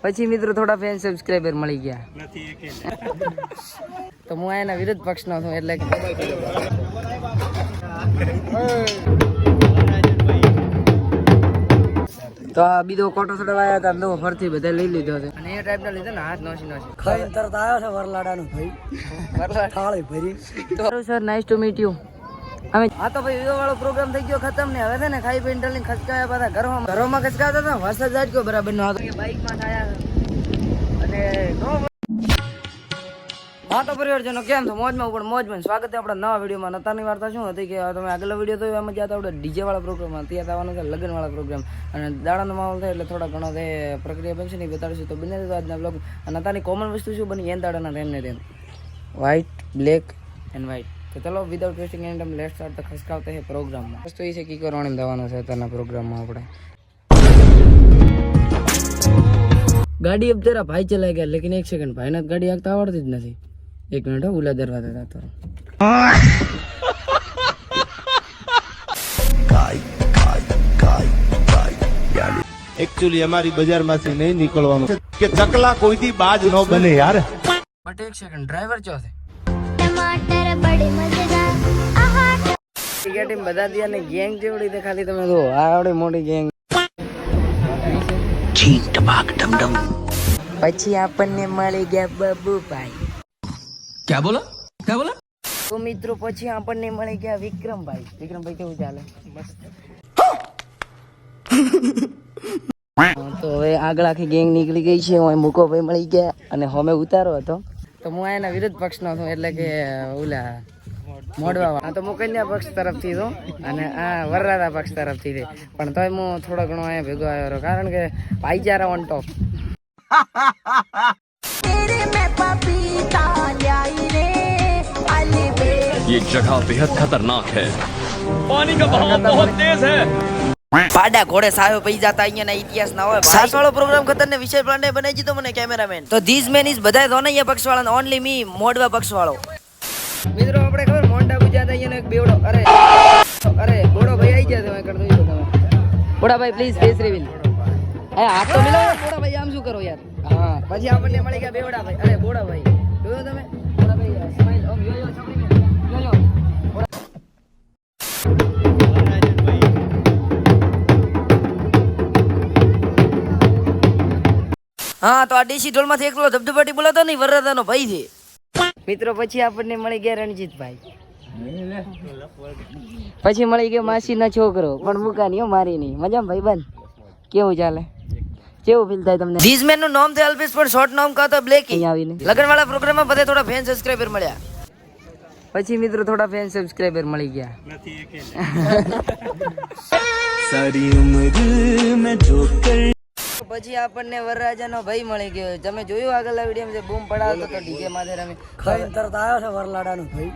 પછી મિત્રો થોડા ફેન સબસ્ક્રાઈબર મળી ગયા તો હું એના વિરુદ્ધ પક્ષનો છું એટલે તો આ બીજો કોટો ચડવાયા હતા તો ફરથી બધા લઈ લીધો છે અને એ ટાઈપનો લીધો ને હાથ નોસી નોસી ખાઈને તરત આવ્યો છે વરલાડાનો ભાઈ બરાબર થાળી ભરી તો sir nice to meet you અમે આ તો ભાઈ વિવો વાળો પ્રોગ્રામ થઈ ગયો ખતમ ને હવે છે ને ખાઈ પીને ઢલીને ખસકાયા પાછા ઘરમાં. ઘરોમાં ખસકાતા હતા વરસાદ બરાબર નો હતો. બાઇકમાં થયા. અને હા તો પરિવારજનો કેમ છો? મોજમાં પણ મોજમાં સ્વાગત છે આપણા નવા વિડીયોમાં. નતાની વાર્તા શું હતી કે તમે આગળ વીડિયો તો એમાં જ્યાં આપણે ડીજે વાળા પ્રોગ્રામમાં ત્યાં આવવાનો છે લગ્ન વાળા પ્રોગ્રામ અને દાડાનો માહોલ થાય એટલે થોડા ઘણો તે પ્રક્રિયા બનશે ને બતાડીશું. તો બને આજના બ્લોગ અને નતાની કોમન વસ્તુ શું બની? એ દાડાના રેમ ને રેમ વ્હાઇટ બ્લેક એન્ડ વ્હાઇટ તો ચલો without wasting and time let start તો ખસકાવતા છે પ્રોગ્રામમાં વસ્તુ એ છે કે કરવાની દવાનો છે અત્યારના પ્રોગ્રામમાં આપણે. ગાડી અબ જરા ભાઈ ચલાઈ ગયા લેકિન એક સેકન્ડ ભાઈને ગાડી આગતા આવડતી જ નથી. એક મિનિટ હો ઉલા દરવાજા જતો એકચ્યુઅલી અમારી બજારમાંથી નહીં નીકળવાનું. કે ચકલા કોઈથી બાજ ન બને યાર. બટ એક સેકન્ડ ડ્રાઈવર ક્યાં છે? સિક્યોરિટી બધા દિયા ને ગેંગ જેવડી તે તમે જો આવડી મોટી ગેંગ. છીંક ટબાક ડમડમ. પછી આપણને મળી ગયા બબુભાઈ. ક્યાં બોલો? ક્યાં બોલો? તો મિત્રો પછી આપણને મળી ગયા વિક્રમભાઈ. વિક્રમભાઈ કેવું ચાલે? તો હવે આગળ આખી ગેંગ નીકળી ગઈ છે હું મૂકો ભાઈ મળી ગયા અને હોમે ઉતારો હતો. તો હું એના વિરોધ પક્ષ નો હતો એટલે કે ઓલા મોડવા વાળા તો હું કન્યા પક્ષ તરફથી છું અને આ વરરાદા પક્ષ તરફથી છે પણ તોય હું થોડો ઘણો અહીંયા ભેગો આવ્યો રહ્યો. કારણ કે ભાઈચારા ઓન ટોપ ये जगह बेहद खतरनाक है पानी का बहाव बहुत तेज है પાડા ઘોડે સાયો પઈ જતા અહીંયાના ઇતિહાસ ના હોય સાસ વાળો પ્રોગ્રામ ખતર ને વિષય પ્લાન્ટે બનાવી દીધો મને કેમેરામેન તો ધીસ મેન ઇઝ બધાય ધોનૈયા પક્ષ વાળા ઓનલી મી મોડવા પક્ષ વાળો મિત્રો આપણે એક બેવડો અરે અરે બોડો ભાઈ આવી ગયા તમે કરતો તમે બોડા ભાઈ પ્લીઝ ફેસ રિવીલ એ હાથ તો મિલાવો બોડા ભાઈ આમ શું કરો યાર? હા પછી આપણને મળી ગયા બેવડા ભાઈ અરે બોડા ભાઈ જોયો તમે? બોડા ભાઈ સ્માઈલ ઓમ યો યો છોકરી યો યો હા તો આ દેશી ઢોલમાંથી એકલો ધબધબાટી બોલાતો નહીં વરરાદાનો ભાઈ છે. મિત્રો પછી આપણને મળી ગયા રણજીતભાઈ. પછી મળી ગયો માસીના છોકરો. પણ મુકાની હો મારી નહીં. મજામાં ભાઈ બંધ? કેવું ચાલે? કેવું ફીલ થાય તમને? ધીઝ મેનનું નામ છે અલ્પેશ પણ શોર્ટ નામ કહો તો બ્લેક અહીં આવીને. લગન વાળા પ્રોગ્રામમાં બધે થોડા ફેન સબસ્ક્રાઇબર મળ્યા. પછી મિત્રો થોડા ફેન સબસ્ક્રાઇબર મળી ગયા. સારી ઉમર મેં જોકર પછી આપણને વરરાજાનો ભાઈ મળી ગયો. તમે જોયું આગળના વીડિયો જે બૂમ પડાવતો તો ડીજે માથે રમે. ખાઈને તરત આવ્યો છે વરલાડાનો ભાઈ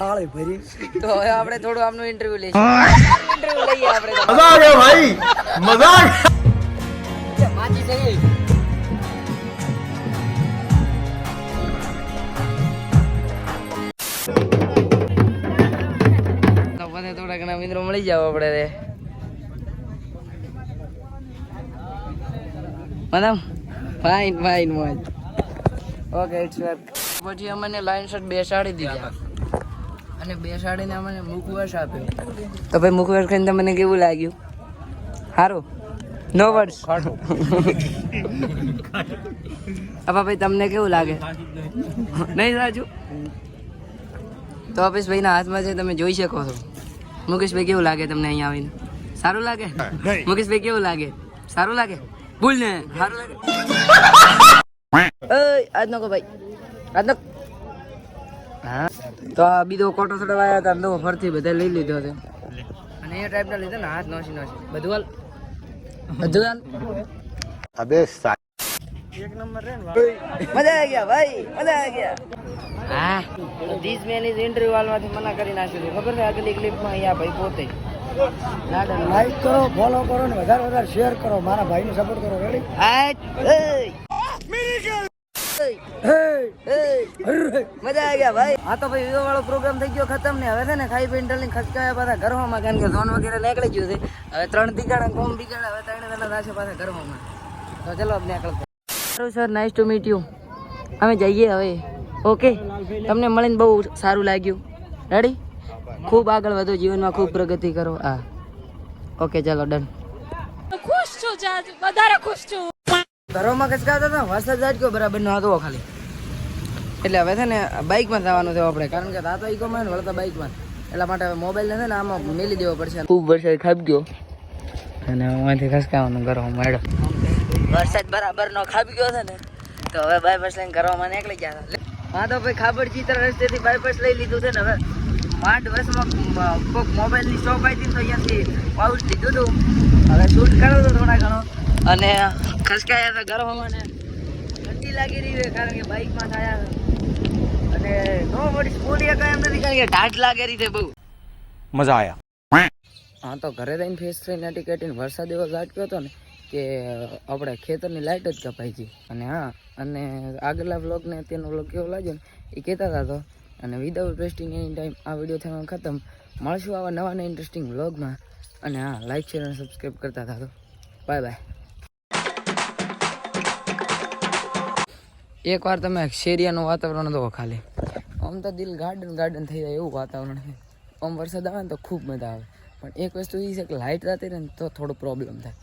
થાળી ભરી. તો હવે આપણે થોડું આમનું ઇન્ટરવ્યુ લઈશું. ઇન્ટરવ્યુ લઈએ આપણે તો. મજા આવે ભાઈ. મજા માજી જઈએ પછી થોડા ઘણા મિત્રો મળી જાવ આપણે. રે ફાઇન ફાઇન મોજ ઓકે ઇટ્સ વર્ક પછી અમને લાઈન શર્ટ બેસાડી દીધા. અને બેસાડીને અમને મુખવાસ આપ્યો. તો ભાઈ મુખવાસ કરીને તમને કેવું લાગ્યું? સારું નો વર્ડ્સ અપા ભાઈ તમને કેવું લાગે? નહીં સાચું? તો અપેશભાઈ ના હાથમાં છે તમે જોઈ શકો છો. મુકેશભાઈ કેવું લાગે તમને અહીંયા આવીને? સારું લાગે? મુકેશભાઈ કેવું લાગે? સારું લાગે? ભૂલ ને સારું લાગે. ઓય આજ ભાઈ. આજ હા તો આ બીજો કોટો ચડવાયા હતા નવો ફરથી બધા લઈ લીધો છે. અને એ ટાઈપના લીધો ને હાથ નોસી નોસી બધું હાલ. બધું હાલ. અબે મજા આવી ગયા ભાઈ મજા આવી ગયા. હા ધીસ મેન ઇઝ ઇન્ટરવ્યુ વાળમાંથી મના કરી નાખ્યું છે. ખબર છે આગલી ક્લિપમાં અહીંયા ભાઈ પોતે. લાઈક કરો ફોલો કરો ને વધારે વધારે શેર કરો. મારા ભાઈને સપોર્ટ કરો. રેડી. મજા આ ગયા ભાઈ. આ તો ભાઈ વિવો વાળો પ્રોગ્રામ થઈ ગયો ખતમ ને હવે છે ને ખાઈ પીને ખસકાયા પાછા ઘરમાં કારણ કે ઝોન વગેરે નીકળી ગયું છે. હવે ત્રણ દીગાડા કોમ દીગાડા હવે ત્રણ થશે પાછા ઘરમાં તો ચલો સારું sir nice to meet you અમે જઈએ હવે. ઓકે તમને મળીને બહુ સારું લાગ્યું. રેડી ખૂબ આગળ વધો જીવનમાં ખૂબ પ્રગતિ કરો. હા. ઓકે ચાલો ડન ખુશ છું જાજ વધારે ખુશ છું. ઘરોમાં કચકાતા હતા? વરસાદ જાટક્યો બરાબર નો હતો ખાલી. એટલે હવે છે ને બાઇકમાં જવાનું થયું આપણે. કારણ કે રાતો ઈકોમાં ને વળતા બાઇકમાં. એટલા માટે હવે મોબાઈલ છે ને આમાં મેલી દેવો પડશે. ખૂબ વરસાદ ખાબ ગયો. અને અહીંથી ખસકાવાનું ઘરમાં મળ્યો. વરસાદ બરાબર નો ખાબી ગયો છે ને તો હવે બાયપાસ લઈને ઘરમાં નીકળી ગયા હા તો ભાઈ ખાબર ચિત્ર રસ્તેથી બાયપાસ લઈ લીધું છે ને હવે. માંડ વર્ષમાં કોઈક મોબાઈલની શોપ આવી હતી તો અહીંયાથી પાઉચ લીધું હતું હવે શૂટ કર્યો હતો થોડા ઘણો. અને ખસકાયા હતા ગરવામાં ને ઠંડી લાગી રહી હોય કારણ કે બાઇકમાં થયા અને નો મોટી સ્કૂલ એ એમ નથી કારણ લાગે રહી બહુ. મજા આવ્યા હા તો ઘરે રહીને ફેસ થઈને નટી કેટીને વરસાદ એવો ઝાટક્યો હતો ને કે આપણે ખેતરની લાઇટ જ કપાઈ ગઈ. અને હા અને આગલા બ્લોગને તેનો કેવો લાગ્યો ને એ કહેતા હતા તો અને વિદાઉટ વેસ્ટિંગ એની ટાઈમ આ વીડિયો થવાનો ખતમ. મળશું આવા નવા ને ઇન્ટરેસ્ટિંગ વ્લોગમાં અને હા લાઈક શેર અને સબસ્ક્રાઈબ કરતા હતા બાય બાય એકવાર તમે શેરિયાનું વાતાવરણ તો ખાલી. આમ તો દિલ ગાર્ડન ગાર્ડન થઈ જાય એવું વાતાવરણ છે. આમ વરસાદ આવે ને તો ખૂબ મજા આવે. પણ એક વસ્તુ એ છે કે લાઇટ રાતે રહે ને તો થોડો પ્રોબ્લેમ થાય.